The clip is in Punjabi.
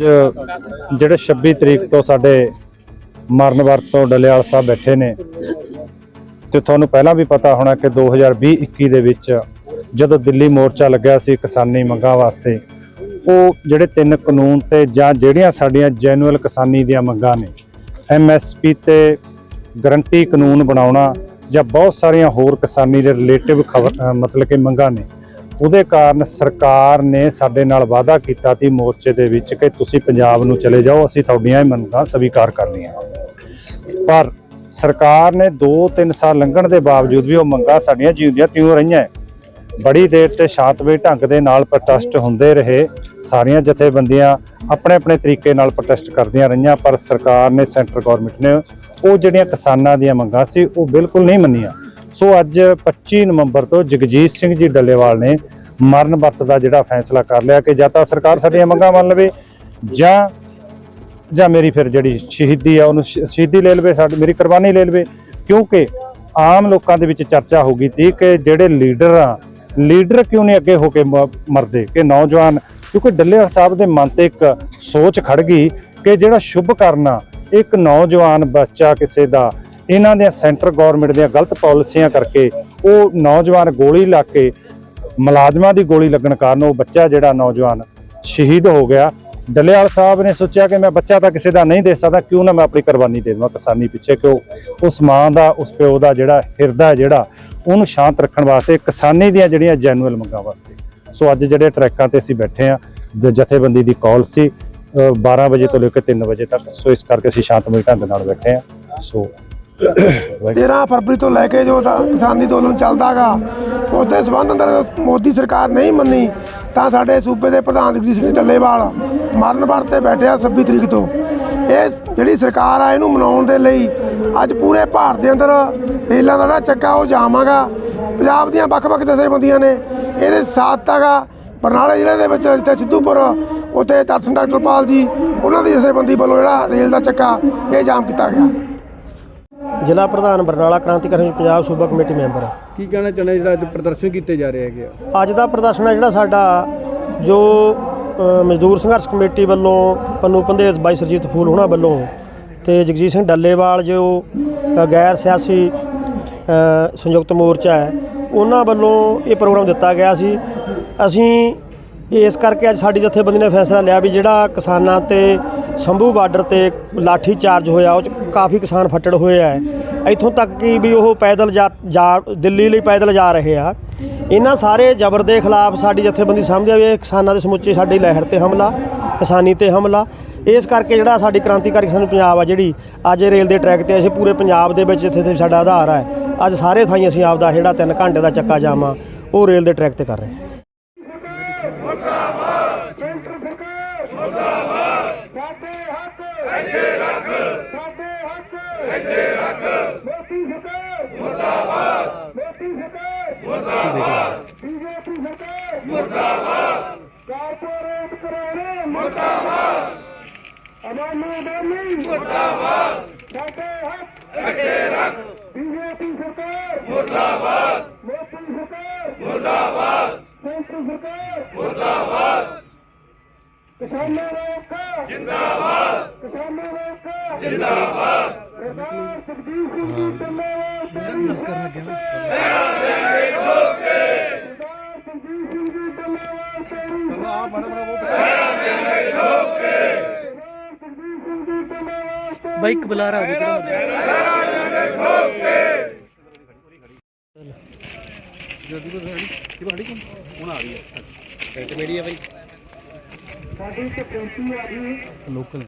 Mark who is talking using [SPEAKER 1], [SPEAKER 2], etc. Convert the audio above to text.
[SPEAKER 1] ਅੱਜ ਜਿਹੜੇ 26 ਤਰੀਕ ਤੋਂ ਸਾਡੇ ਮਰਨਵਰ ਤੋਂ ਡਲਿਆਲ ਸਾਹਿਬ ਬੈਠੇ ਨੇ ਤੇ ਤੁਹਾਨੂੰ ਪਹਿਲਾਂ ਵੀ ਪਤਾ ਹੋਣਾ ਕਿ 2020-21 ਦੇ ਵਿੱਚ ਜਦੋਂ ਦਿੱਲੀ ਮੋਰਚਾ ਲੱਗਿਆ ਸੀ ਕਿਸਾਨੀ ਮੰਗਾਂ ਵਾਸਤੇ, ਉਹ ਜਿਹੜੇ ਤਿੰਨ ਕਾਨੂੰਨ ਤੇ ਜਾਂ ਜਿਹੜੀਆਂ ਸਾਡੀਆਂ ਜੈਨੂਅਲ ਕਿਸਾਨੀ ਦੀਆਂ ਮੰਗਾਂ ਨੇ ਐਮਐਸਪੀ ਤੇ ਗਰੰਟੀ ਕਾਨੂੰਨ ਬਣਾਉਣਾ ਜਾਂ ਬਹੁਤ ਸਾਰੀਆਂ ਹੋਰ ਕਿਸਾਨੀ ਦੇ ਰਿਲੇਟਿਵ ਮਤਲਬ ਕਿ ਮੰਗਾਂ ਨੇ ਉਹਦੇ ਕਾਰਨ ਸਰਕਾਰ ਨੇ ਸਾਡੇ ਨਾਲ ਵਾਅਦਾ ਕੀਤਾ ਸੀ ਮੋਰਚੇ ਦੇ ਵਿੱਚ ਕਿ ਤੁਸੀਂ ਪੰਜਾਬ ਨੂੰ ਚਲੇ ਜਾਓ, ਅਸੀਂ ਤੁਹਾਡੀਆਂ ਇਹ ਮੰਗਾਂ ਸਵੀਕਾਰ ਕਰਨੀਆਂ। ਪਰ ਸਰਕਾਰ ਨੇ 2-3 ਸਾਲ ਲੰਘਣ ਦੇ ਬਾਵਜੂਦ ਵੀ ਉਹ ਮੰਗਾਂ ਸਾਡੀਆਂ ਜਿਉਂਦੀਆਂ ਤਿਉਂ ਰਹੀਆਂ। ਬੜੀ ਦੇਰ ਤੇ ਸ਼ਾਂਤਮਈ ਢੰਗ ਦੇ ਨਾਲ ਪ੍ਰੋਟੈਸਟ ਹੁੰਦੇ ਰਹੇ। ਸਾਰੀਆਂ ਜਥੇਬੰਦੀਆਂ ਆਪਣੇ ਆਪਣੇ ਤਰੀਕੇ ਨਾਲ ਪ੍ਰੋਟੈਸਟ ਕਰਦੀਆਂ ਰਹੀਆਂ, ਪਰ ਸਰਕਾਰ ਨੇ ਸੈਂਟਰ ਗਵਰਨਮੈਂਟ ਨੇ ਉਹ ਜਿਹੜੀਆਂ ਕਿਸਾਨਾਂ ਦੀਆਂ ਮੰਗਾਂ ਸੀ, ਉਹ ਬਿਲਕੁਲ ਨਹੀਂ ਮੰਨੀਆਂ। ਸੋ ਅੱਜ 25 ਨਵੰਬਰ ਤੋਂ ਜਗਜੀਤ ਸਿੰਘ ਜੀ ਡੱਲੇਵਾਲ ਨੇ ਮਰਨ ਵਰਤ ਦਾ ਜਿਹੜਾ ਫੈਸਲਾ ਕਰ ਲਿਆ ਕਿ ਜਾਂ ਤਾਂ ਸਰਕਾਰ ਸਾਡੀਆਂ ਮੰਗਾਂ ਮੰਨ ਲਵੇ ਜਾਂ ਜਾਂ ਮੇਰੀ ਫਿਰ ਜਿਹੜੀ ਸ਼ਹੀਦੀ ਆ ਉਹਨੂੰ ਸ਼- ਸ਼ਹੀਦੀ ਲੈ ਲਵੇ, ਸਾਡੀ, ਮੇਰੀ ਕੁਰਬਾਨੀ ਲੈ ਲਵੇ। ਕਿਉਂਕਿ ਆਮ ਲੋਕਾਂ ਦੇ ਵਿੱਚ ਚਰਚਾ ਹੋ ਗਈ ਸੀ ਕਿ ਜਿਹੜੇ ਲੀਡਰ ਆ, ਲੀਡਰ ਕਿਉਂ ਨਹੀਂ ਅੱਗੇ ਹੋ ਕੇ ਮ- ਮਰਦੇ? ਕਿ ਨੌਜਵਾਨ, ਕਿਉਂਕਿ ਡੱਲੇਵਾਲ ਸਾਹਿਬ ਦੇ ਮਨ ਤੇ ਇੱਕ ਸੋਚ ਖੜ ਗਈ ਕਿ ਜਿਹੜਾ ਸ਼ੁਭ ਕਰਨਾ ਇੱਕ ਨੌਜਵਾਨ ਬੱਚਾ ਕਿਸੇ ਦਾ ਇਹਨਾਂ ਦੀਆਂ ਸੈਂਟਰ ਗਵਰਨਮੈਂਟ ਦੀਆਂ ਗਲਤ ਪਾਲਿਸੀਆਂ ਕਰਕੇ ਉਹ ਨੌਜਵਾਨ ਗੋਲੀ ਲੱਗ ਕੇ ਮੁਲਾਜ਼ਮਾਂ ਦੀ ਗੋਲੀ ਲੱਗਣ ਕਾਰਨ ਉਹ ਬੱਚਾ ਜਿਹੜਾ ਨੌਜਵਾਨ ਸ਼ਹੀਦ ਹੋ ਗਿਆ। ਡੱਲੇਵਾਲ ਸਾਹਿਬ ਨੇ ਸੋਚਿਆ ਕਿ ਮੈਂ ਬੱਚਾ ਤਾਂ ਕਿਸੇ ਦਾ ਨਹੀਂ ਦੇ ਸਕਦਾ ਕਿਉਂ ਨਾ ਮੈਂ ਆਪਣੀ ਕੁਰਬਾਨੀ ਦੇ ਦੇਵਾਂ ਕਿਸਾਨੀ ਪਿੱਛੇ ਕਿਉਂ ਉਸ ਮਾਂ ਦਾ ਉਸ ਪਿਓ ਦਾ ਜਿਹੜਾ ਹਿਰਦਾ ਹੈ ਜਿਹੜਾ ਉਹਨੂੰ ਸ਼ਾਂਤ ਰੱਖਣ ਵਾਸਤੇ ਕਿਸਾਨੀ ਦੀਆਂ ਜਿਹੜੀਆਂ ਜੈਨੂਅਲ ਮੰਗਾਂ ਵਾਸਤੇ। ਸੋ ਅੱਜ ਜਿਹੜੇ ਟਰੈਕਾਂ ਤੇ ਅਸੀਂ ਬੈਠੇ ਆ ਜਥੇਬੰਦੀ ਦੀ ਕਾਲ ਸੀ ਅ, 12 ਵਜੇ ਤੋਂ ਲੈ ਕੇ 3 ਵਜੇ ਤੱਕ। ਸੋ ਇਸ ਕਰਕੇ ਅਸੀਂ ਸ਼ਾਂਤਮਈ ਢੰਗ ਨਾਲ ਬੈਠੇ ਆ ਸੋ
[SPEAKER 2] 13 ਫਰਵਰੀ ਤੋਂ ਲੈ ਕੇ ਜੋ ਕਿਸਾਨੀ ਅੰਦੋਲਨ ਚੱਲਦਾਗਾ ਉਹਦੇ ਸਬੰਧ ਅੰਦਰ ਮੋਦੀ ਸਰਕਾਰ ਨਹੀਂ ਮੰਨੀ, ਤਾਂ ਸਾਡੇ ਸੂਬੇ ਦੇ ਪ੍ਰਧਾਨ ਜਗਜੀਤ ਸਿੰਘ ਡੱਲੇਵਾਲ ਮਰਨ ਵਰਤ ਤੇ ਬੈਠਿਆ 26 ਤਰੀਕ ਤੋਂ। ਇਹ ਜਿਹੜੀ ਸਰਕਾਰ ਆ, ਇਹਨੂੰ ਮਨਾਉਣ ਦੇ ਲਈ ਅੱਜ ਪੂਰੇ ਭਾਰਤ ਦੇ ਅੰਦਰ ਰੇਲਾਂ ਦਾ ਜਿਹੜਾ ਚੱਕਾ, ਉਹ ਜਾਮਾਗਾ। ਪੰਜਾਬ ਦੀਆਂ ਵੱਖ-ਵੱਖ ਜਥੇਬੰਦੀਆਂ ਨੇ ਇਹਦੇ ਸਾਥ ਤਾਗਾ। ਬਰਨਾਲਾ ਜ਼ਿਲ੍ਹੇ ਦੇ ਵਿੱਚ ਜਿੱਥੇ ਸਿੱਧੂਪੁਰ, ਉੱਥੇ ਦਰਸ਼ਨ ਡਾਕਟਰ ਪਾਲ ਜੀ, ਉਹਨਾਂ ਦੀ ਜਥੇਬੰਦੀ ਵੱਲੋਂ ਜਿਹੜਾ ਰੇਲ ਦਾ ਚੱਕਾ, ਇਹ ਜਾਮ ਕੀਤਾ ਗਿਆ।
[SPEAKER 3] ਜ਼ਿਲ੍ਹਾ ਪ੍ਰਧਾਨ ਬਰਨਾਲਾ ਕ੍ਰਾਂਤੀਕਾਰੀ ਪੰਜਾਬ ਸੂਬਾ ਕਮੇਟੀ ਮੈਂਬਰ।
[SPEAKER 4] ਕੀ ਕਹਿਣਾ ਚਾਹੁੰਦੇ ਜਿਹੜਾ ਅੱਜ ਪ੍ਰਦਰਸ਼ਨ ਕੀਤੇ ਜਾ ਰਹੇ ਹੈਗੇ ਆ?
[SPEAKER 3] ਅੱਜ ਦਾ ਪ੍ਰਦਰਸ਼ਨ ਹੈ ਜਿਹੜਾ ਸਾਡਾ ਜੋ ਅ, ਮਜ਼ਦੂਰ ਸੰਘਰਸ਼ ਕਮੇਟੀ ਵੱਲੋਂ ਪੰਨੂ ਪੰਦੇਸ ਬਾਈ ਸਰਜੀਤ ਫੂਲ ਹੋਣਾ ਵੱਲੋਂ ਤੇ ਜਗਜੀਤ ਸਿੰਘ ਡੱਲੇਵਾਲ ਜੋ ਅ, ਗੈਰ ਸਿਆਸੀ ਅ, ਸੰਯੁਕਤ ਮੋਰਚਾ ਹੈ ਉਹਨਾਂ ਵੱਲੋਂ ਇਹ ਪ੍ਰੋਗਰਾਮ ਦਿੱਤਾ ਗਿਆ ਸੀ। ਅਸੀਂ ਇਸ ਕਰਕੇ ਅੱਜ ਸਾਡੀ ਜਥੇਬੰਦੀ ਨੇ ਫੈਸਲਾ ਲਿਆ ਵੀ ਜਿਹੜਾ ਕਿਸਾਨਾਂ ਤੇ ਸੰਭੂ ਬਾਰਡਰ ਤੇ ਲਾਠੀ ਚਾਰਜ ਹੋਇਆ, ਉਹ 'ਚ ਕਾਫੀ ਕਿਸਾਨ ਫੱਟੜ ਹੋਏ ਆ। ਇੱਥੋਂ ਤੱਕ ਕਿ ਵੀ ਉਹ ਪੈਦਲ ਜਾ ਜਾ, ਦਿੱਲੀ ਲਈ ਪੈਦਲ ਜਾ ਰਹੇ ਆ। ਇਹਨਾਂ ਸਾਰੇ ਜ਼ਬਰ ਦੇ ਖਿਲਾਫ ਸਾਡੀ ਜਥੇਬੰਦੀ ਸਮਝਿਆ ਵੀ ਇਹ ਕਿਸਾਨਾਂ ਦੇ ਸਮੁੱਚੇ ਸਾਡੀ ਲਹਿਰ ਤੇ ਹਮਲਾ, ਕਿਸਾਨੀ ਤੇ ਹਮਲਾ। ਇਸ ਕਰਕੇ ਜਿਹੜਾ ਸਾਡੀ ਕ੍ਰਾਂਤੀਕਾਰੀ ਕਿਸਾਨ ਪੰਜਾਬ ਆ ਜਿਹੜੀ ਅੱਜ ਰੇਲ ਦੇ ਟਰੈਕ ਤੇ ਅਸੀਂ ਪੂਰੇ ਪੰਜਾਬ ਦੇ ਵਿੱਚ ਜਿੱਥੇ ਸਾਡਾ ਆਧਾਰ ਹੈ ਅੱਜ ਸਾਰੇ ਥਾਈਂ ਅਸੀਂ ਆਪਦਾ ਜਿਹੜਾ 3 ਘੰਟੇ ਦਾ ਚੱਕਾ ਜਾਮ ਆ ਉਹ ਰੇਲ ਦੇ ਟਰੈਕ ਤੇ ਕਰ ਰਹੇ ਹਾਂ
[SPEAKER 2] ਸੈਂਟਰ ਸਰਕਾਰ ਮੁਰਦਾਬਾਦ ਸਾਡੇ ਹੱਕ ਇੱਥੇ ਰੱਖ ਸਾਡੇ ਹੱਕ ਇੱਥੇ ਰੱਖ ਮੋਦੀ ਸਰਕਾਰ ਮੁਰਦਾਬਾਦ। ਮੋਦੀ ਸਰਕਾਰ ਮੁਰਦਾਬਾਦ। ਬੀਜੇਪੀ ਸਰਕਾਰ ਮੁਰਦਾਬਾਦ। ਕਾਰਪੋਰੇਟ ਘਰਾਣੇ ਮੁਰਦਾਬਾਦ ਅਵਾਮੀ ਅਵਾਮੀ ਮੁਰਦਾਬਾਦ ਸਾਡੇ ਹੱਕ ਇੱਥੇ ਰੱਖ ਬੀਜੇਪੀ ਸਰਕਾਰ ਮੁਰਦਾਬਾਦ ਮੋਦੀ ਸਰਕਾਰ ਮੁਰਦਾਬਾਦ ਸੈਂਟਰ ਸਰਕਾਰ ਕਿਸਾਨਾਂ ਦਾ ਏਕਾ ਜਿੰਦਾਬਾਦ। ਕਿਸਾਨਾਂ ਦਾ ਏਕਾ ਜਿੰਦਾਬਾਦ। ਸਰਦਾਰ ਜਗਜੀਤ ਸਿੰਘ ਜੀ ਢਿੱਲੋਂ ਤੇਰੀ ਸਾਥ ਤੇ ਸਰਦਾਰ ਜਗਜੀਤ ਸਿੰਘ ਜੀ ਢਿੱਲੋਂ ਤੇਰੀ ਸਾਥ ਤੇ ਸਰਦਾਰ ਜਗਜੀਤ ਸਿੰਘ ਜੀ ਢਿੱਲੋਂ
[SPEAKER 5] ਬਾਈਕ ਬੁਲਾਰਾ ਹੋ ਗਿਆ
[SPEAKER 2] ਸਾਡੀ ਤੇ ਬੇਨਤੀ ਆ ਜੀ।